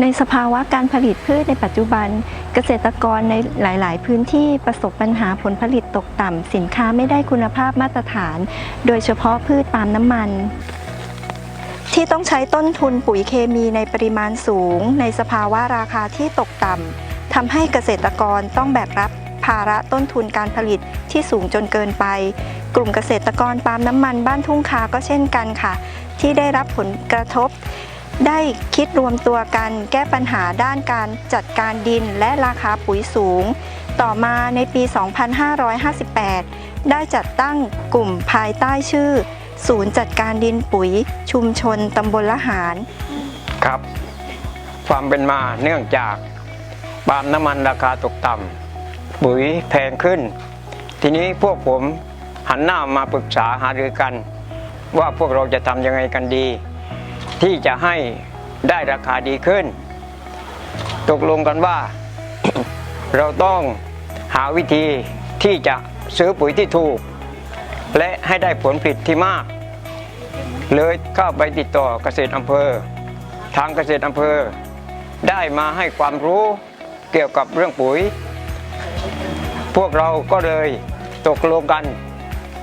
ในสภาวะการผลิตพืชในปัจจุบัน เกษตรกรในหลาย ๆ พื้นที่ประสบปัญหาผลผลิตตกต่ำสินค้าไม่ได้คุณภาพมาตรฐาน โดยเฉพาะพืชปาล์มน้ำมัน ที่ต้องใช้ต้นทุนปุ๋ยเคมีในปริมาณสูง ในสภาวะราคาที่ตกต่ำทำให้เกษตรกรต้องแบกรับภาระต้นทุนการผลิตที่สูงจนเกินไป กลุ่มเกษตรกรปาล์มน้ำมันบ้านทุ่งคาก็เช่นกันค่ะ ที่ได้รับผลกระทบ ได้คิดรวมตัวกันแก้ปัญหาด้านการจัดการดินและราคาปุ๋ยสูง ต่อมาในปี 2558 ได้จัดตั้งกลุ่มภายใต้ชื่อ ศูนย์จัดการดินปุ๋ย ชุมชนตำบลละหาร ครับ ความเป็นมาเนื่องจากปาล์มน้ำมันราคาตกต่ำปุ๋ยแพงขึ้น ทีนี้พวกผมหันหน้ามาปรึกษาหารือกัน ว่าพวกเราจะทำยังไงกันดี ที่จะให้ได้ราคาดีขึ้น ตกลงกันว่า เราต้องหาวิธีที่จะซื้อปุ๋ยที่ถูก และให้ได้ผลผลิตที่มาก เลยเข้าไปติดต่อเกษตรอำเภอ ทางเกษตรอำเภอ ได้มาให้ความรู้เกี่ยวกับเรื่องปุ๋ย พวกเราก็เลยตกลงกัน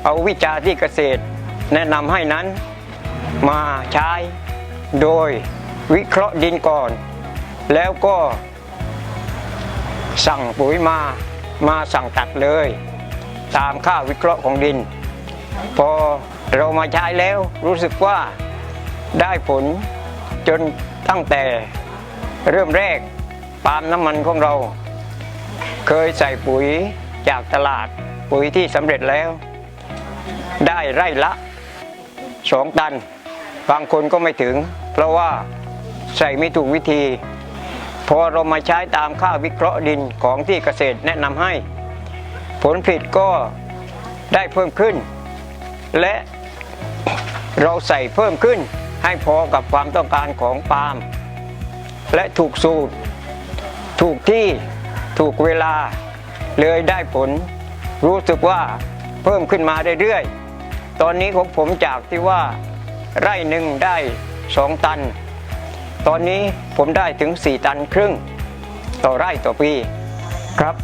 เอาวิชาที่เกษตรแนะนำให้นั้นมาใช้ โดยวิเคราะห์ดินก่อน แล้วก็ สั่งปุ๋ยมามาสั่งตัดเลย ตามค่าวิเคราะห์ของดิน พอเรามาใช้แล้วรู้สึกว่าได้ผลจนตั้งแต่เริ่มแรกปาล์มน้ำมันของเรา เคยใส่ปุ๋ยจากตลาดปุ๋ยที่สำเร็จแล้ว ได้ไร่ละสองตัน บางคนก็ไม่ถึง เพราะว่าใส่ไม่ถูกวิธี พอเรามาใช้ตามค่าวิเคราะห์ดินของที่เกษตรแนะนำให้ ผลผลิตก็ได้เพิ่มขึ้น และเราใส่เพิ่มขึ้นให้พอกับความต้องการของปาล์มและถูกสูตร ถูกที่ถูกเวลาเลยได้ผล รู้สึกว่าเพิ่มขึ้นมาเรื่อยๆ ตอนนี้ของผมจากที่ว่า ไร่หนึ่งได้สองตัน ตอนนี้ผมได้ถึง 4 ตันครึ่ง ต่อไร่ต่อปีครับ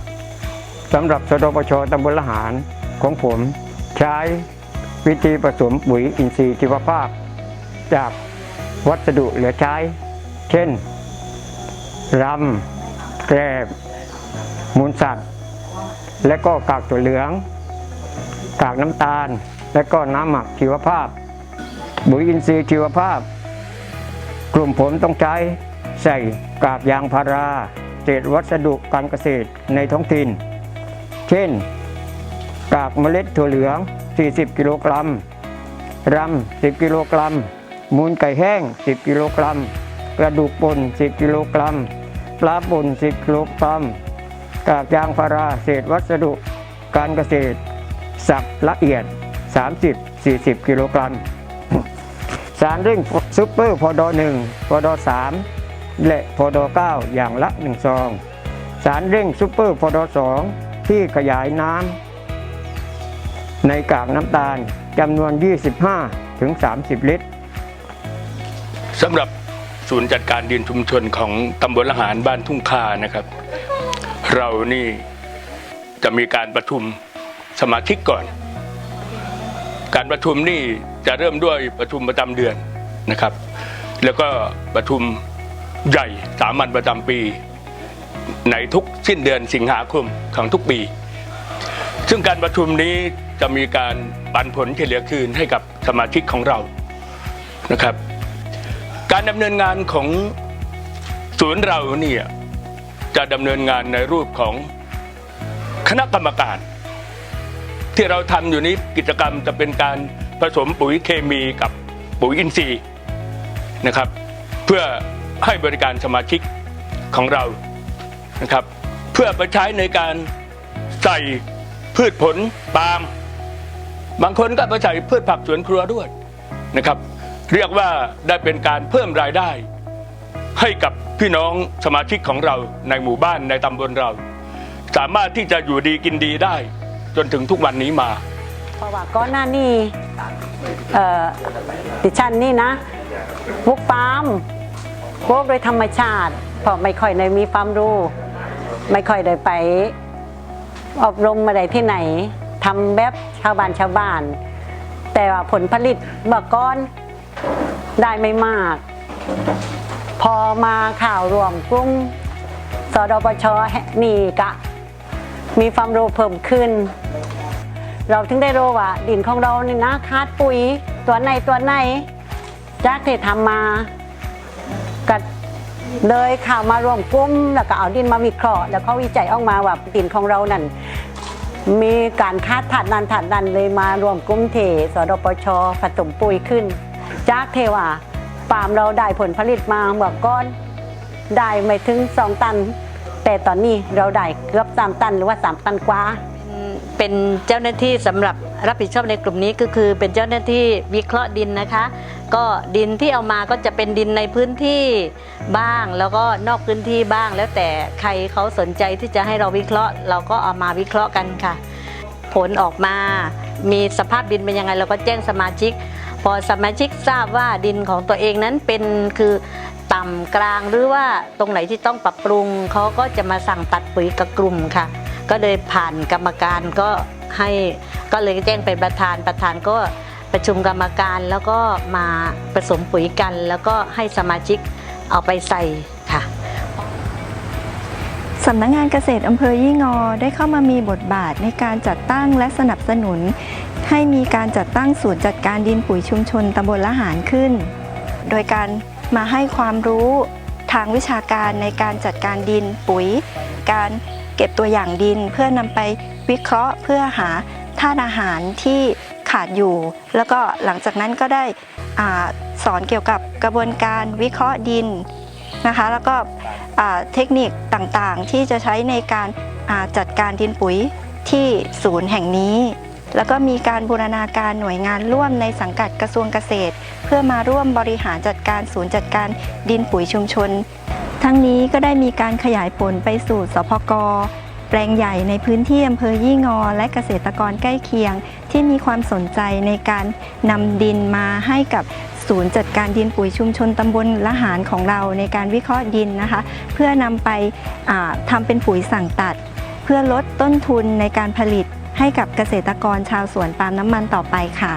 สำหรับสดปชตำบลละหารของผมใช้วิธีผสมปุ๋ยอินทรีย์ชีวภาพ จากวัสดุเหลือใช้ เช่นรำแกรบมูลสัตว์ และก็กากตัวเหลือง กากน้ำตาล และก็น้ำหมักชีวภาพ ปุ๋ยอินทรีย์ชีวภาพ กลุ่มผมต้องใช้ใส่กากยางพาราเศษวัสดุการเกษตรในท้องถิ่น เช่น กากเมล็ดถั่วเหลือง 40 กิโลกรัมรำ10 กิโลกรัม มูลไก่แห้ง 10 กิโลกรัม กระดูกป่น 10 กิโลกรัม ปลาป่น 10 กิโลกรัม กากยางพาราเศษวัสดุการเกษตร สับละเอียด 30-40 กิโลกรัม สารเร่งซุปเปอร์พอดอ1พอดอ3และพอดอ9อย่างละ1ซอง สารเร่งซุปเปอร์พอดอ2ที่ขยายน้ำในกากน้ำตาลจำนวน 25 ถึง 30 ลิตรสำหรับศูนย์จัดการดินชุมชนของตำบลละหารบ้านทุ่งคานะครับ เรานี่จะมีการประชุมสมาชิกก่อน การประชุมนี่ จะเริ่มด้วยประชุมประจำเดือนนะครับ แล้วก็ประชุมใหญ่สามัญประจำปี ในทุกสิ้นเดือนสิงหาคมของทุกปี ซึ่งการประชุมนี้จะมีการปันผลเฉลี่ยคืนให้กับสมาชิกของเรานะครับ การดำเนินงานของศูนย์เราเนี่ยจะดำเนินงานในรูปของคณะกรรมการ ที่เราทำอยู่นี้กิจกรรมจะเป็นการ ผสมปุ๋ยเคมีกับปุ๋ยอินทรีย์นะครับ เพื่อให้บริการสมาชิกของเรานะครับ เพื่อไปใช้ในการใส่พืชผลปาล์มบางคนก็ไปใส่พืชผักสวนครัวด้วยนะครับ เรียกว่าได้เป็นการเพิ่มรายได้ ให้กับพี่น้องสมาชิกของเราในหมู่บ้านในตำบลเรา สามารถที่จะอยู่ดีกินดีได้ จนถึงทุกวันนี้มา เพราะว่าก่อนหน้านี้เอ่อดิฉันนี่นะปลูกปาล์มโป๊กโดยธรรมชาติ เพราะไม่ค่อยได้มีความรู้ ไม่ค่อยได้ไปอบรมมาได้ที่ไหนทำแบบชาวบ้านชาวบ้าน แต่ว่าผลผลิตเมื่อก้อนได้ไม่มาก พอมาข่าวรวมกลุ่มสดปชนี่กะ มีความรู้เพิ่มขึ้น เราถึงได้รู้ว่าดินของเรานี่นะคาดปุ๋ยตัวไหนตัวไหน จากที่ทำมาก็เลยข่าวมารวมกลุ่มแล้วก็เอาดินมาวิเคราะห์แล้วเขาวิจัยออกมาว่าดินของเรานั่นมีการคาดถัดนันถัดนันเลยมารวมกลุ่มเทสดปชผสมปุ๋ยขึ้น จากเทว่าปาล์มเราได้ผลผลิตมาเมื่อก้อนได้ไม่ถึง2ตัน แต่ตอนนี้เราได้เกือบ3ตันหรือว่า3ตันกว่า เป็นเจ้าหน้าที่สำหรับรับผิดชอบในกลุ่มนี้ก็คือ เป็นเจ้าหน้าที่วิเคราะห์ดินนะคะ ก็ดินที่เอามาก็จะเป็นดินในพื้นที่บ้าง แล้วก็นอกพื้นที่บ้าง แล้วแต่ใครเขาสนใจที่จะให้เราวิเคราะห์ เราก็เอามาวิเคราะห์กันค่ะ ผลออกมา มีสภาพดินเป็นยังไง เราก็แจ้งสมาชิก พอสมาชิกทราบว่าดินของตัวเองนั้นเป็นคือต่ำกลางหรือว่าตรงไหนที่ต้องปรับปรุงเขาก็จะมาสั่งตัดปุ๋ยกับกลุ่มค่ะ ก็เลยผ่านกรรมการก็ให้ก็เลยแจ้งเป็นประธานประธานก็ประชุมกรรมการแล้วก็มาผสมปุ๋ยกัน แล้วก็ให้สมาชิกเอาไปใส่ค่ะสำนักงานเกษตรอำเภอยี่งอได้เข้ามามีบทบาทในการจัดตั้งและสนับสนุน ให้มีการจัดตั้งศูนย์จัดการดินปุ๋ยชุมชนตำบลละหารขึ้น โดยการมาให้ความรู้ทางวิชาการในการจัดการดินปุ๋ย การ เก็บตัวอย่างดินเพื่อนำไปวิเคราะห์เพื่อหาธาตุอาหารที่ขาดอยู่ แล้วก็หลังจากนั้นก็ได้อสอนเกี่ยวกับกระบวนการวิเคราะห์ดินนะคะ แล้วก็เทคนิคต่างๆ ที่จะใช้ในการาจัดการดินปุ๋ยที่ศูนย์แห่งนี้ แล้วก็มีการบูรณาการหน่วยงานร่วมในสังกัดกระทรวงเกษตร เพื่อมาร่วมบริหารจัดการศูนย์จัดการดินปุ๋ยชุมชน ทั้งนี้ก็ได้มีการขยายผลไปสู่สพกแปลงใหญ่ในพื้นที่อำเภอยี่งอ และเกษตรกรใกล้เคียง ที่มีความสนใจในการนำดินมาให้กับศูนย์จัดการดินปุ๋ยชุมชนตำบลละหารของเราในการวิเคราะห์ดินนะคะ เพื่อนำไปทำเป็นปุ๋ยสั่งตัด เพื่อลดต้นทุนในการผลิตให้กับเกษตรกรชาวสวนปาล์มน้ำมันต่อไปค่ะ